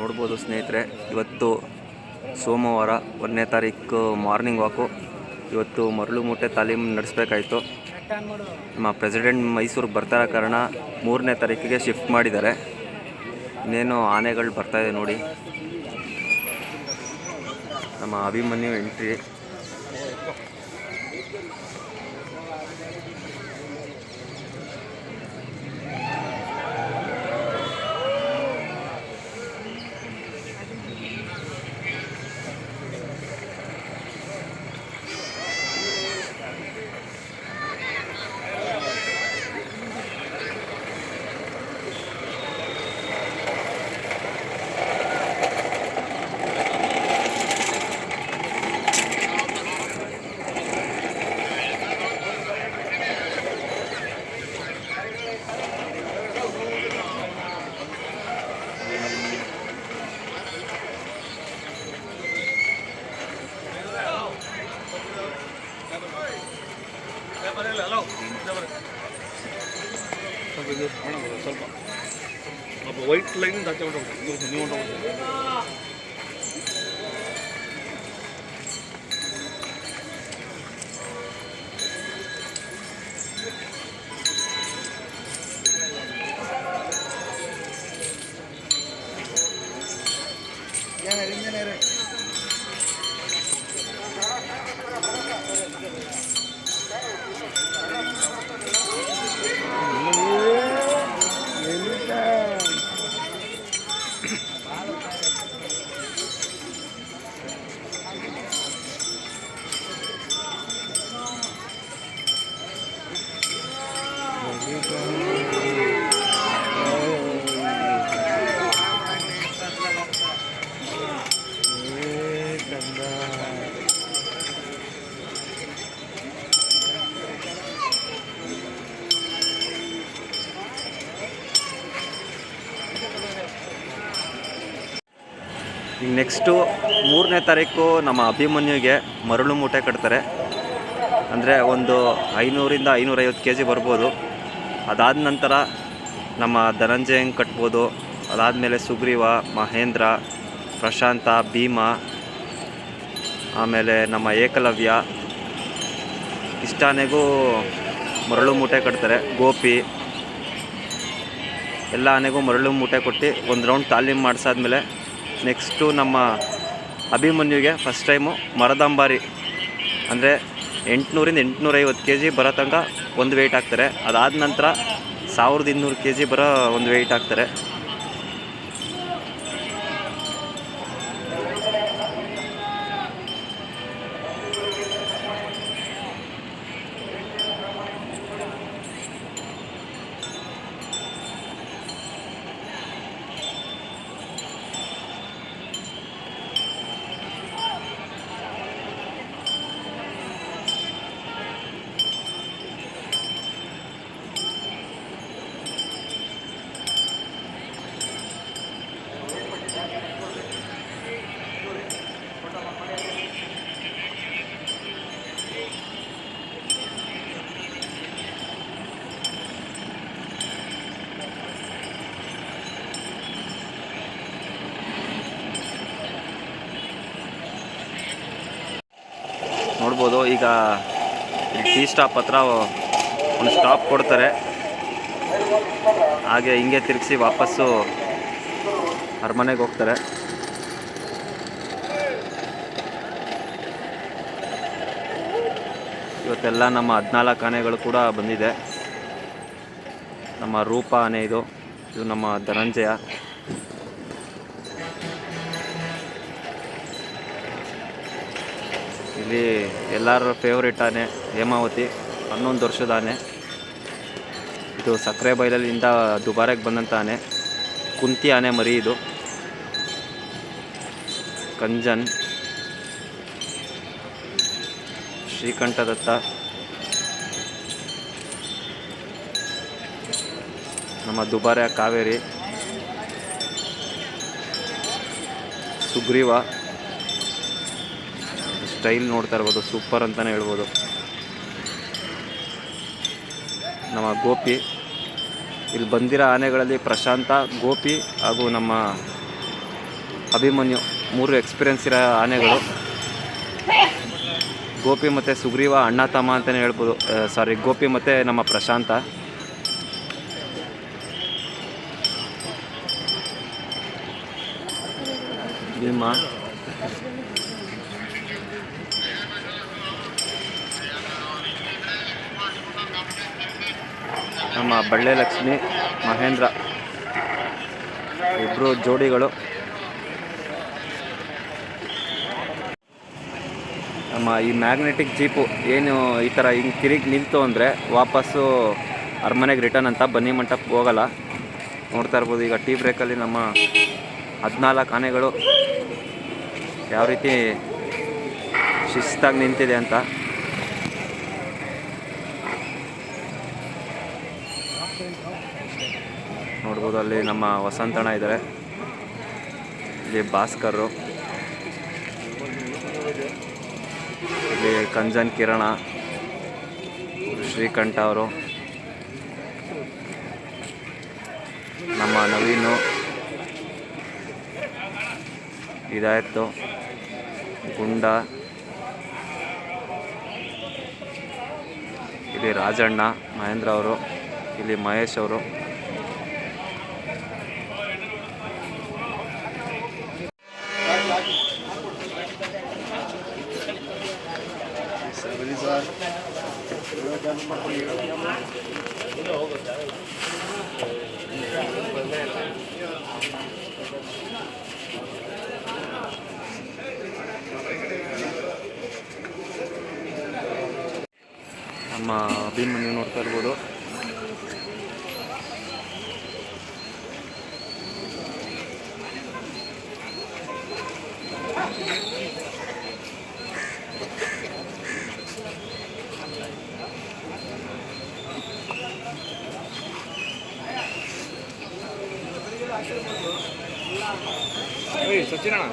ನೋಡ್ಬೋದು ಸ್ನೇಹಿತರೆ, ಇವತ್ತು ಸೋಮವಾರ ಒಂದನೇ ತಾರೀಕು ಮಾರ್ನಿಂಗ್ ವಾಕು. ಇವತ್ತು ಮರಳು ಮೂಟೆ ತಾಲೀಮು ನಡೆಸಬೇಕಾಯಿತು. ನಮ್ಮ ಪ್ರೆಸಿಡೆಂಟ್ ಮೈಸೂರಿಗೆ ಬರ್ತಾ ಕಾರಣ ಮೂರನೇ ತಾರೀಕಿಗೆ ಶಿಫ್ಟ್ ಮಾಡಿದ್ದಾರೆ. ಇನ್ನೇನು ಆನೆಗಳು ಬರ್ತಾಯಿದೆ ನೋಡಿ. ನಮ್ಮ ಅಭಿಮನ್ಯು ಎಂಟ್ರಿ. ವೈಟ್ ಲೈನ್ ಆಚೆ ಹೊಂಟೋಗ್ಬಿಟ್ಟು ನೀವು ಹೊಂಟೋಗ್ಬಿಟ್ಟು ಈಗ ನೆಕ್ಸ್ಟು ಮೂರನೇ ತಾರೀಕು ನಮ್ಮ ಅಭಿಮನ್ಯುಗೆ ಮರಳು ಮೂಟೆ ಕಟ್ತಾರೆ. ಅಂದರೆ ಒಂದು ಐನೂರಿಂದ ಐನೂರೈವತ್ತು ಕೆ ಜಿ ಬರ್ಬೋದು. ಅದಾದ ನಂತರ ನಮ್ಮ ಧನಂಜಯಂಗೆ ಕಟ್ಬೋದು, ಅದಾದಮೇಲೆ ಸುಗ್ರೀವ, ಮಹೇಂದ್ರ, ಪ್ರಶಾಂತ, ಭೀಮಾ, ಆಮೇಲೆ ನಮ್ಮ ಏಕಲವ್ಯ, ಇಷ್ಟಾನೆಗೂ ಮರಳು ಮೂಟೆ ಕಟ್ತಾರೆ. ಗೋಪಿ ಎಲ್ಲ ಆನೆಗೂ ಮರಳು ಮೂಟೆ ಕೊಟ್ಟು ಒಂದು ರೌಂಡ್ ತಾಲೀಮು ಮಾಡಿಸಾದ್ಮೇಲೆ ನೆಕ್ಸ್ಟು ನಮ್ಮ ಅಭಿಮನ್ಯುಗೆ ಫಸ್ಟ್ ಟೈಮು ಮರದಂಬಾರಿ. ಅಂದರೆ ಎಂಟುನೂರಿಂದ ಎಂಟುನೂರೈವತ್ತು ಕೆ ಜಿ ಬರೋ ತನಕ ಒಂದು ವೆಯ್ಟ್ ಹಾಕ್ತಾರೆ. ಅದಾದ ನಂತರ ಸಾವಿರದ ಇನ್ನೂರು ಕೆ ಜಿ ಬರೋ ಒಂದು ವೆಯ್ಟ್ ಹಾಕ್ತಾರೆ. ನೋಡ್ಬೋದು. ಈಗ ಟೀ ಸ್ಟಾಪ್ ಹತ್ರ ಒಂದು ಸ್ಟಾಪ್ ಕೊಡ್ತಾರೆ. ಹಾಗೆ ಹಿಂಗೆ ತಿರುಗಿಸಿ ವಾಪಸ್ಸು ಅರಮನೆಗೆ ಹೋಗ್ತಾರೆ. ಇವತ್ತೆಲ್ಲ ನಮ್ಮ ಹದಿನಾಲ್ಕು ಆನೆಗಳು ಕೂಡ ಬಂದಿದೆ. ನಮ್ಮ ರೂಪ ಆನೆ ಇದು. ಇದು ನಮ್ಮ ಧನಂಜಯ. ಇಲ್ಲಿ ಎಲ್ಲರ ಫೇವ್ರೇಟ್ ಆನೆ ಹೇಮಾವತಿ, ಹನ್ನೊಂದು ವರ್ಷದ ಆನೆ. ಇದು ಸಕ್ಕರೆ ಬೈಲಲ್ಲಿಂದ ದುಬಾರೆಗೆ ಬಂದಂಥ ಆನೆ. ಕುಂತಿ ಆನೆ ಮರಿ ಇದು. ಕಂಜನ್. ಶ್ರೀಕಂಠದತ್ತ. ನಮ್ಮ ದುಬಾರೆ ಕಾವೇರಿ. ಸುಗ್ರೀವ. ಸ್ಟೈಲ್ ನೋಡ್ತಾ ಇರ್ಬೋದು, ಸೂಪರ್ ಅಂತಲೇ ಹೇಳ್ಬೋದು. ನಮ್ಮ ಗೋಪಿ, ಇಲ್ಲಿ ಬಂದಿರೋ ಆನೆಗಳಲ್ಲಿ ಪ್ರಶಾಂತ, ಗೋಪಿ ಹಾಗೂ ನಮ್ಮ ಅಭಿಮನ್ಯು, ಮೂರು ಎಕ್ಸ್ಪೀರಿಯನ್ಸ್ ಇರೋ ಆನೆಗಳು. ಗೋಪಿ ಮತ್ತು ಸುಗ್ರೀವ, ಅಣ್ಣ, ತಮ್ಮ ಅಂತಲೇ ಹೇಳ್ಬೋದು. ಸಾರಿ ಗೋಪಿ ಮತ್ತು ನಮ್ಮ ಪ್ರಶಾಂತ. ಭೀಮ. ನಮ್ಮ ಬಳ್ಳೆ ಲಕ್ಷ್ಮಿ ಮಹೇಂದ್ರ ಇಬ್ಬರು ಜೋಡಿಗಳು. ನಮ್ಮ ಈ ಮ್ಯಾಗ್ನೆಟಿಕ್ ಜೀಪು ಏನು ಈ ಥರ ಹಿಂಗೆ ತಿರುಗಿ ನಿಂತು ಅಂದರೆ ವಾಪಸ್ಸು ಅರಮನೆಗೆ ರಿಟರ್ನ್ ಅಂತ ಬನ್ನಿ ಮಂಟಪಕ್ಕೆ ಹೋಗಲ್ಲ. ನೋಡ್ತಾ ಇರ್ಬೋದು, ಈಗ ಟೀ ಬ್ರೇಕಲ್ಲಿ ನಮ್ಮ ಹದಿನಾಲ್ಕು ಆನೆಗಳು ಯಾವ ರೀತಿ ಶಿಸ್ತಾಗಿ ನಿಂತಿದೆ ಅಂತ. ನೋಡ್ಬೋದು, ಅಲ್ಲಿ ನಮ್ಮ ವಸಂತಣ್ಣ ಇದ್ದಾರೆ ಇಲ್ಲಿ ಭಾಸ್ಕರು ಇಲ್ಲಿ ಕಂಜನ್ ಕಿರಣ, ಶ್ರೀಕಂಠ ಅವರು. ನಮ್ಮ ನವೀನು. ಇದಾಯಿತು ಗುಂಡ. ಇಲ್ಲಿ ರಾಜಣ್ಣ, ಮಹೇಂದ್ರ ಅವರು. ಇಲ್ಲಿ ಮಹೇಶ್ ಅವರು. ನಮ್ಮ ಅಭಿಮನ್ಯು ನೋಡ್ತಾ ಇರ್ಬೋದು. ಏಯ್ ಸಚಿನಣ್ಣ